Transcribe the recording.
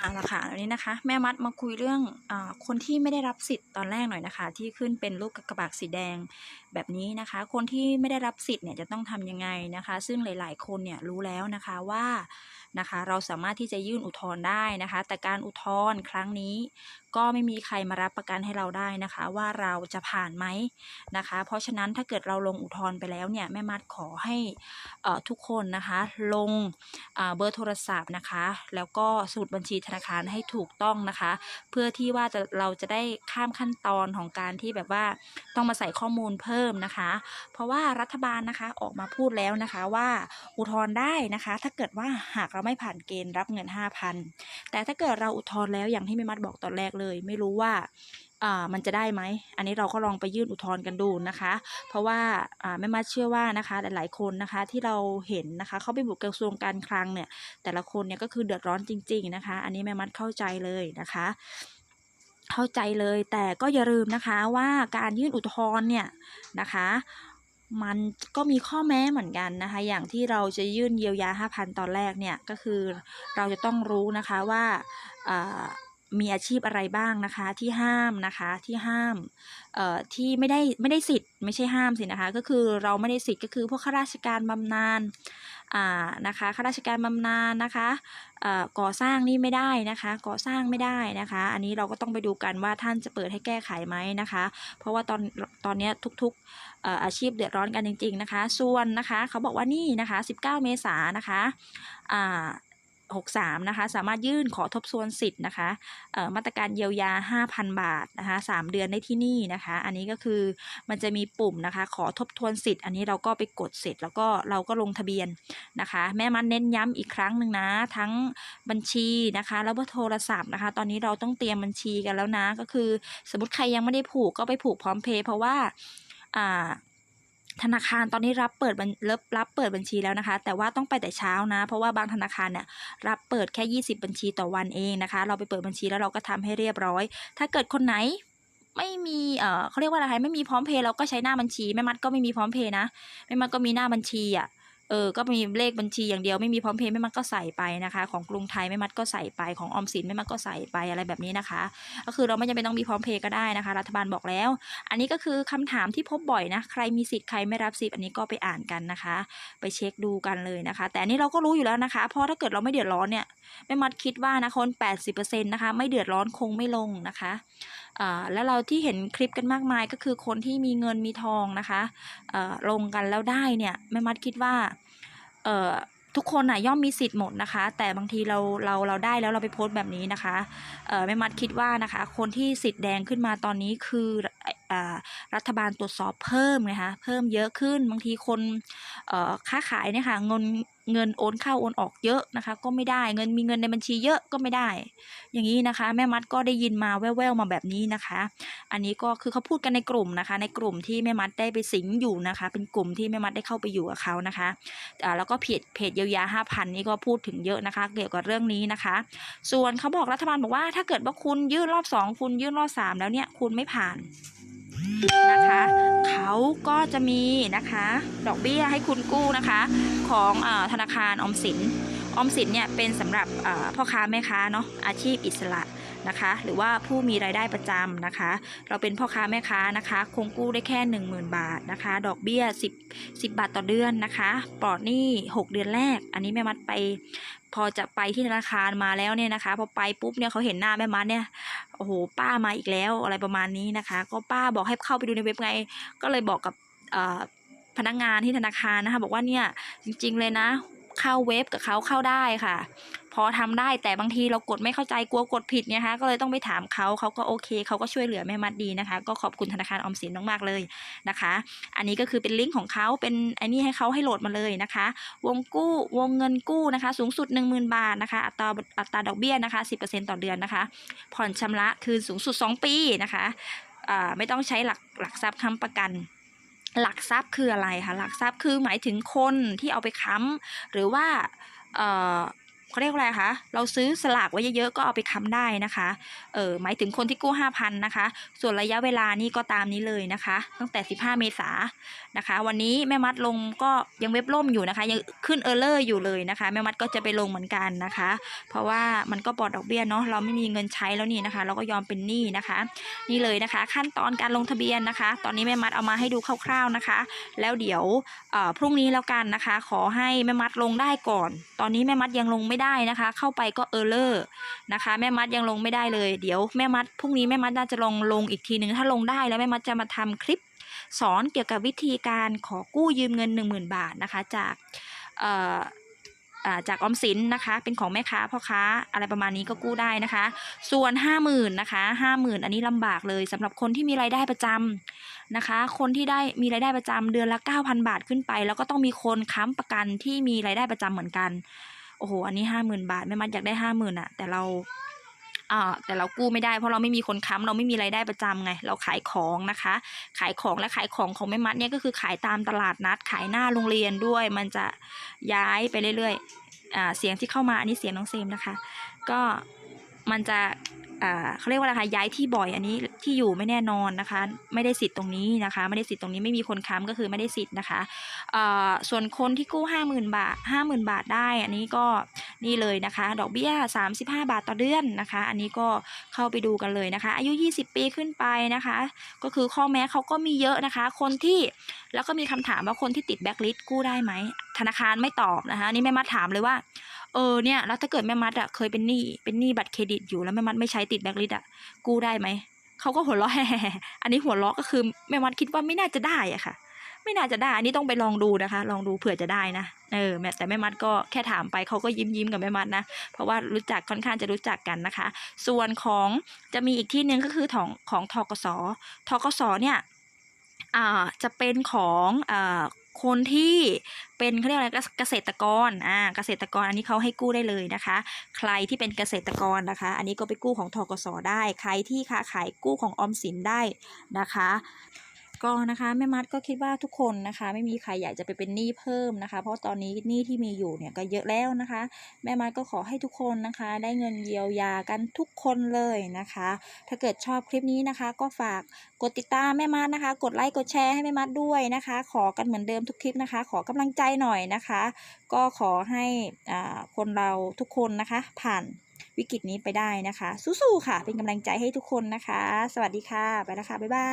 เอาละค่ะวันนี้นะคะ แม่มัดมาคุยเรื่องอคนที่ไม่ได้รับสิทธิ์ตอนแรกหน่อยนะคะ ที่ขึ้นเป็นรูปกระบากสีแดงแบบนี้นะคะ คนที่ไม่ได้รับสิทธิ์เนี่ยจะต้องทำยังไงนะคะ ซึ่งหลาย ๆ คนเนี่ยรู้แล้วนะคะว่านะคะ เราสามารถที่จะยื่นอุทธรณ์ได้นะคะ แต่การอุทธรณ์ครั้งนี้ ก็ไม่มีใครมารับประกันให้เราได้นะคะ ว่าเราจะผ่านไหมนะคะ เพราะฉะนั้นถ้าเกิดเราลงอุทธรณ์ไปแล้วเนี่ยแม่มัดขอให้ทุกคนนะคะลงเบอร์โทรศัพท์นะคะ แล้วก็สมุดบัญชีธนาคารให้ถูกต้องนะคะ เพื่อที่ว่าจะเราจะได้ข้ามขั้นตอนของการที่แบบว่าต้องมาใส่ข้อมูลเพิ่มนะคะ เพราะว่ารัฐบาลนะคะออกมาพูดแล้วนะคะว่าอุทธรณ์ได้นะคะ ถ้าเกิดว่าหากเราไม่ผ่านเกณฑ์รับเงิน 5,000 แต่ถ้าเกิดเราอุทธรณ์แล้วอย่างที่แม่มัดบอกตอนแรกเลย ไม่รู้ว่าอ่ามันจะได้ไหม อันนี้เราก็ลองไปยื่นอุทธรณ์กันดูนะคะ เพราะว่าอ่าแม่มัดเชื่อว่านะคะหลาย ๆ คนนะคะที่เราเห็นนะคะเขาไปบุกกระทรวงการคลังเนี่ย แต่ละคนเนี่ยก็คือเดือดร้อนจริง ๆ นะคะ อันนี้แม่มัดเข้าใจเลยนะคะ เข้าใจเลยแต่ก็อย่าลืมนะคะว่าการยื่นอุทธรณ์เนี่ยนะคะมันก็มีข้อแม้เหมือนกันนะคะ อย่างที่เราจะยื่นเยียวยา 5,000 ตอนแรกเนี่ย ก็คือเราจะต้องรู้นะคะว่าอ่า มีอาชีพอะไรบ้างนะคะ ที่ห้ามนะคะที่ห้ามเอ่อที่ไม่ได้ไม่ได้สิทธิ์ไม่ใช่ห้ามสินะคะ ก็คือเราไม่ได้สิทธิ์ก็คือพวกข้าราชการบำนาญอ่านะคะข้าราชการบำนาญนะคะเอ่อก่อสร้างนี่ไม่ได้นะคะ ก่อสร้างไม่ได้นะคะ อันนี้เราก็ต้องไปดูกันว่าท่านจะเปิดให้แก้ไขไหมนะคะ เพราะว่าตอนตอนนี้ทุกๆเอ่ออาชีพเดือดร้อนกันจริง ๆนะคะ ส่วนนะคะเขาบอกว่านี่นะคะ 19 เมษายนนะคะอ่า 63นะคะสามารถยื่นขอทบทวนสิทธิ์นะคะมาตรการเยียวยา 5,000 บาทนะคะ3เดือนได้ที่นี่นะคะ อันนี้ก็คือมันจะมีปุ่มนะคะขอทบทวนสิทธิ์ อันนี้เราก็ไปกดเสร็จแล้วก็เราก็ลงทะเบียนนะคะ แม่มันเน้นย้ำอีกครั้งหนึ่งนะ ทั้งบัญชีนะคะ แล้วก็โทรศัพท์นะคะ ตอนนี้เราต้องเตรียมบัญชีกันแล้วนะ ก็คือ สมมติใครยังไม่ได้ผูกก็ไปผูกพร้อมเพย์เพราะว่าอ่า ธนาคารตอนนี้รับเปิดบัญรับรับเปิดบัญชีแล้วนะคะ แต่ว่าต้องไปแต่เช้านะ เพราะว่าบางธนาคารเนี่ยรับเปิดแค่ 20 บัญชีต่อวันเองนะคะ เราไปเปิดบัญชีแล้วเราก็ทำให้เรียบร้อย ถ้าเกิดคนไหนไม่มีเอ่อเขาเรียกว่าอะไรไม่มีพร้อมเพย์เราก็ใช้หน้าบัญชีแม่มัดก็ไม่มีพร้อมเพย์นะแม่มัดก็มีหน้าบัญชีอะ เออก็มีเลขบัญชีอย่างเดียวไม่มีพร้อมเพย์แม่มัดก็ใส่ไปนะคะ ของกรุงไทยแม่มัดก็ใส่ไปของออมสินแม่มัดก็ใส่ไปอะไรแบบนี้นะคะ ก็คือเราไม่จำเป็นต้องมีพร้อมเพย์ก็ได้นะคะ รัฐบาลบอกแล้ว อันนี้ก็คือคำถามที่พบบ่อยนะใครมีสิทธิ์ใครไม่รับสิทธิ์อันนี้ก็ไปอ่านกันนะคะ ไปเช็คดูกันเลยนะคะ แต่อันนี้เราก็รู้อยู่แล้วนะคะ เพราะถ้าเกิดเราไม่เดือดร้อนเนี่ยแม่มัดคิดว่านะคน 80%นะคะไม่เดือดร้อนคงไม่ลงนะคะแล้วเราที่เห็นคลิปกันมากมายก็คือคนที่มีเงินมีทองนะคะลงกันแล้วได้เนี่ยแม่มัดคิดว่าทุกคนน่ะย่อมมีสิทธิ์หมดนะคะ แต่บางทีเราเราเราได้แล้วเราไปโพสต์แบบนี้นะคะแม่มัดคิดว่านะคะ คนที่สิทธิ์แดงขึ้นมาตอนนี้คือรัฐบาลตรวจสอบเพิ่มไงคะเพิ่มเยอะขึ้นบางทีคนค้าขายเนี่ยค่ะเงินเงินโอนเข้าโอนออกเยอะนะคะ ก็ไม่ได้เงินมีเงินในบัญชีเยอะก็ไม่ได้ อย่างนี้นะคะ แม่มัดก็ได้ยินมาแว่วๆมาแบบนี้นะคะ อันนี้ก็คือเขาพูดกันในกลุ่มนะคะ ในกลุ่มที่แม่มัดได้ไปสิงอยู่นะคะ เป็นกลุ่มที่แม่มัดได้เข้าไปอยู่กับเขานะคะแล้วก็เพจเพจเยียวยาห้าพันนี่ก็พูดถึงเยอะนะคะ เกี่ยวกับเรื่องนี้นะคะ ส่วนเขาบอกรัฐบาลบอกว่าถ้าเกิดว่าคุณยื่นรอบสองคุณยื่นรอบสามแล้วเนี่ยคุณไม่ผ่าน นะคะ เขาก็จะมีนะคะ ดอกเบี้ยให้คุณกู้นะคะ ของอธนาคารออมสินออมสินเนี่ยเป็นสำหรับพ่อค้าแม่ค้าเนาะอาชีพอิสระ นะคะ หรือว่าผู้มีรายได้ประจำนะคะ เราเป็นพ่อค้าแม่ค้านะคะ คงกู้ได้แค่ 10,000 บาทนะคะ ดอกเบี้ย 10 10 บาทต่อเดือนนะคะปลอดหนี้ 6 เดือนแรก อันนี้แม่มัดไป พอจะไปที่ธนาคารมาแล้วเนี่ยนะคะ พอไปปุ๊บเนี่ยเขาเห็นหน้าแม่มัดเนี่ยโอ้โหป้ามาอีกแล้วอะไรประมาณนี้นะคะ ก็ป้าบอกให้เข้าไปดูในเว็บไง ก็เลยบอกกับพนักงานที่ธนาคารนะคะ บอกว่าเนี่ยจริง ๆ เลยนะเข้าเว็บกับเขาเข้าได้ค่ะพอทำได้แต่บางทีเรากดไม่เข้าใจกลัวกดผิดเนี่ยคะ ก็เลยต้องไปถามเขาเขาก็โอเคเขาก็ช่วยเหลือแม่มัดดีนะคะ ก็ขอบคุณธนาคารออมสินมากๆเลยนะคะ อันนี้ก็คือเป็นลิงก์ของเขาเป็นไอ้นี่ให้เขาให้โหลดมาเลยนะคะ วงกู้วงเงินกู้นะคะ สูงสุด 10,000 บาทนะคะ อัตราอัตราดอกเบี้ยนะคะ 10%ต่อเดือนนะคะ ผ่อนชำระคืนสูงสุด 2 ปีนะคะไม่ต้องใช้หลักหลักทรัพย์ค้ำประกันหลักทรัพย์คืออะไรคะหลักทรัพย์คือหมายถึงคนที่เอาไปค้ำหรือว่า เขาเรียกว่าอะไรคะ เราซื้อสลากไว้เยอะๆก็เอาไปค้ำได้นะคะ เออหมายถึงคนที่กู้ 5,000 นะคะ ส่วนระยะเวลานี่ก็ตามนี้เลยนะคะ ตั้งแต่ 15 เมษานะคะ วันนี้แม่มัดลงก็ยังเว็บล่มอยู่นะคะ ยังขึ้นเออร์เลอร์อยู่เลยนะคะ แม่มัดก็จะไปลงเหมือนกันนะคะ เพราะว่ามันก็ปลอดดอกเบี้ยเนาะ เราไม่มีเงินใช้แล้วนี่นะคะ เราก็ยอมเป็นหนี้นะคะ นี่เลยนะคะ ขั้นตอนการลงทะเบียนนะคะ ตอนนี้แม่มัดเอามาให้ดูคร่าวๆนะคะ แล้วเดี๋ยวพรุ่งนี้แล้วกันนะคะ ขอให้แม่มัดลงได้ก่อน ตอนนี้แม่มัดยังลงไม่ได้นะคะ เข้าไปก็เออร์เลอร์นะคะ แม่มัดยังลงไม่ได้เลย เดี๋ยวแม่มัดพรุ่งนี้แม่มัดน่าจะลงลงอีกทีหนึ่งถ้าลงได้แล้วแม่มัดจะมาทำคลิปสอนเกี่ยวกับวิธีการขอกู้ยืมเงิน 10,000 บาทนะคะ จากเอ่อจากออมสินนะคะ เป็นของแม่ค้าพ่อค้าอะไรประมาณนี้ก็กู้ได้นะคะ ส่วน 50,000นะคะ50,000 อันนี้ลำบากเลยสำหรับคนที่มีรายได้ประจำนะคะ คนที่ได้มีรายได้ประจำเดือนละ 9,000 บาทขึ้นไป แล้วก็ต้องมีคนค้ำประกันที่มีรายได้ประจำเหมือนกัน โอ้โห อันนี้ห้าหมื่นบาทแม่มัดอยากได้ห้าหมื่นอะแต่เราอ่าแต่เรากู้ไม่ได้เพราะเราไม่มีคนค้ำเราไม่มีรายได้ประจำไง เราขายของนะคะ ขายของและขายของของแม่มัดเนี่ยก็คือขายตามตลาดนัด ขายหน้าโรงเรียนด้วย มันจะย้ายไปเรื่อยๆอ่าเสียงที่เข้ามาอันนี้เสียงน้องเซมนะคะ ก็มันจะ เขาเรียกว่าอะไรคะย้ายที่บ่อยอันนี้ที่อยู่ไม่แน่นอนนะคะ ไม่ได้สิทธิ์ตรงนี้นะคะ ไม่ได้สิทธิ์ตรงนี้ไม่มีคนค้ำก็คือไม่ได้สิทธิ์นะคะส่วนคนที่กู้ 50,000 บาท 50,000 บาทได้ อันนี้ก็นี่เลยนะคะ ดอกเบี้ย 35 บาทต่อเดือนนะคะ อันนี้ก็เข้าไปดูกันเลยนะคะ อายุ 20 ปีขึ้นไปนะคะ ก็คือข้อแม้เขาก็มีเยอะนะคะ คนที่แล้วก็มีคำถามว่าคนที่ติดแบ็คลิสต์กู้ได้ไหมธนาคารไม่ตอบนะคะนี่แม่มัดถามเลยว่า เออเนี่ยแล้วถ้าเกิดแม่มัดอะเคยเป็นหนี้เป็นหนี้บัตรเครดิตอยู่แล้วแม่มัดไม่ใช้ติดแบ็คลิสต์อะกู้ได้ไหมเขาก็หัวเราะอันนี้หัวเราะก็คือแม่มัดคิดว่าไม่น่าจะได้อะค่ะ ไม่น่าจะได้อันนี้ต้องไปลองดูนะคะ ลองดูเผื่อจะได้นะเออแม่แต่แม่มัดก็แค่ถามไปเขาก็ยิ้มยิ้มกับแม่มัดนะเพราะว่ารู้จักค่อนข้างจะรู้จักกันนะคะ ส่วนของจะมีอีกที่หนึ่งก็คือของของทกสทกสเนี่ย อ่าจะเป็นของอ่าคนที่เป็นเขาเรียกอะไรเกษตรกรอ่าเกษตรกรอันนี้เขาให้กู้ได้เลยนะคะ ใครที่เป็นเกษตรกรนะคะ อันนี้ก็ไปกู้ของทกสได้ ใครที่ค้าขายกู้ของออมสินได้นะคะ ก็นะคะแม่มัดก็คิดว่าทุกคนนะคะ ไม่มีใครอยากจะไปเป็นหนี้เพิ่มนะคะ เพราะตอนนี้หนี้ที่มีอยู่เนี่ยก็เยอะแล้วนะคะ แม่มัดก็ขอให้ทุกคนนะคะ ได้เงินเยียวยากันทุกคนเลยนะคะ ถ้าเกิดชอบคลิปนี้นะคะ ก็ฝากกดติดตามแม่มัดนะคะ กดไลค์กดแชร์ให้แม่มัดด้วยนะคะ ขอกันเหมือนเดิมทุกคลิปนะคะ ขอกำลังใจหน่อยนะคะ ก็ขอให้คนเราทุกคนนะคะ ผ่านวิกฤตนี้ไปได้นะคะ สู้ๆค่ะ เป็นกำลังใจให้ทุกคนนะคะ สวัสดีค่ะ ไปแล้วค่ะ บ๊ายบาย